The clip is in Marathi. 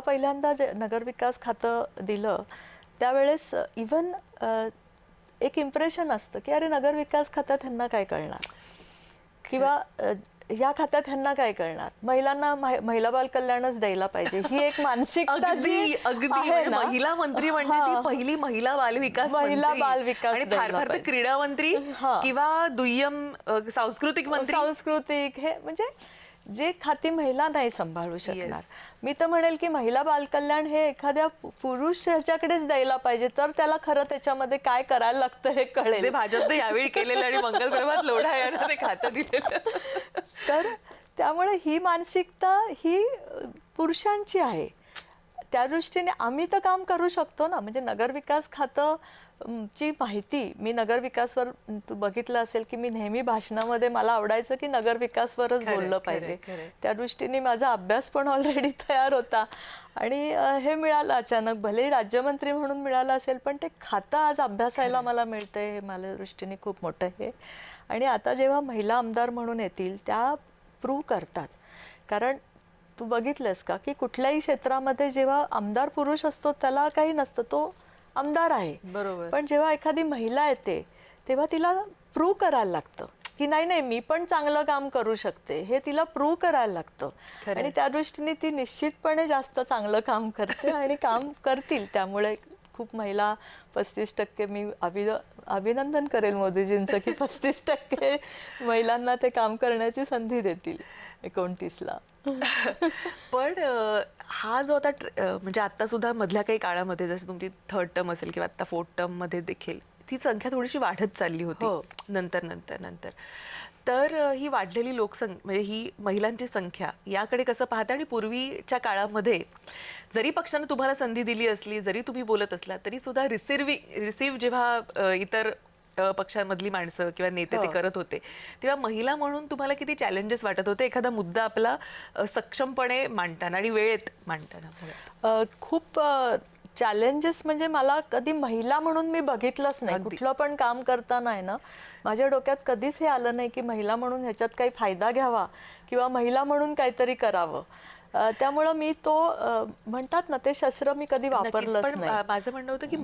पहिल्यांदा जे नगरविकास खातं दिलं त्यावेळेस इवन एक इम्प्रेशन असतं की अरे नगरविकास खात्यात ह्यांना काय कळणार? किंवा अ, ह्या खात्यात ह्यांना काय कळणार? महिलांना महिला बाल कल्याणच द्यायला पाहिजे. ही एक मानसिकता जी अगदी. म्हणजे महिला मंत्री म्हणजे. पहिली महिला महिला फार द्यायला फार तर पाहिजे. क्रीडा मंत्री. किंवा दुय्यम सांस्कृतिक मंत्री. सांस्कृतिक हे म्हणजे जे खाती महिला नाही सांभाळू शकणार. मी तर म्हणेल की महिला बालकल्याण हे एखाद्या पुरुष ह्याच्याकडेच द्यायला पाहिजे. तर त्याला खरं त्याच्यामध्ये काय करायला लागतं हे कळेल. भाजपने यावेळी केलेलं आणि मंगल प्रभात लोढा यांना ते खातं दिलेलं. तर त्यामुळे ही मानसिकता ही पुरुषांची आहे. त्या दृष्टीने आम्ही तर काम करू शकतो ना. म्हणजे नगरविकास खातं ची माहिती मी नगरविकासवर बघितलं असेल की मी नेहमी भाषणामध्ये मला आवडायचं की नगरविकासवरच बोललं पाहिजे. त्या दृष्टीने माझा अभ्यास पण ऑलरेडी तयार होता. आणि हे मिळालं अचानक. भले राज्यमंत्री म्हणून मिळालं असेल पण ते खातं आज अभ्यासायला मला मिळतंय हे माझ्या दृष्टीने खूप मोठं आहे. आणि आता जेव्हा महिला आमदार म्हणून येतील त्या प्रूव्ह करतात. कारण तू बघितलंस का की कुठल्याही क्षेत्रामध्ये जेव्हा आमदार पुरुष असतो त्याला काही नसतं. तो आमदार आहे. बरोबर. पण जेव्हा एखादी महिला येते तेव्हा तिला प्रूव्ह करायला लागतं. की नाही नाही मी पण चांगलं काम करू शकते. हे तिला प्रूव्ह करायला लागतं. आणि त्या दृष्टीने ती निश्चितपणे जास्त चांगलं काम करते आणि काम करतील. त्यामुळे खूप महिला पस्तीस टक्के मी अभि अभिनंदन करेल मोदीजींचं की पस्तीस टक्के महिलांना ते काम करण्याची संधी देतील एकोणतीसला. पण हा जो आता म्हणजे आता सुद्धा मधल्या काही काळामध्ये जसं तुमची थर्ड टर्म असेल किंवा आता फोर्थ टर्ममध्ये देखील ती संख्या थोडीशी वाढत चालली होती हो. नंतर नंतर नंतर तर ही वाढलेली लोकसंख्या म्हणजे ही महिलांची संख्या याकडे कसं पाहता आणि पूर्वीच्या काळामध्ये जरी पक्षानं तुम्हाला संधी दिली असली जरी तुम्ही बोलत असला तरी सुद्धा रिसिव्ह रिसिव्ह जेव्हा इतर पक्षांमधली माणसं किंवा नेते ते हो. करत होते तेव्हा महिला म्हणून तुम्हाला किती चॅलेंजेस वाटत होते एखादा मुद्दा आपला सक्षमपणे मांडताना आणि वेळेत मांडताना खूप चॅलेंजेस म्हणजे मला कधी महिला म्हणून मी बघितलंच नाही. कुठलं पण काम करताना आहे ना माझ्या डोक्यात कधीच हे आलं नाही की महिला म्हणून ह्याच्यात काही फायदा घ्यावा किंवा महिला म्हणून काहीतरी करावं त्यामुळं मी तो म्हणतात ना ते शस्त्र मी कधी. वापरलंच नाही माझं म्हणणं होतं की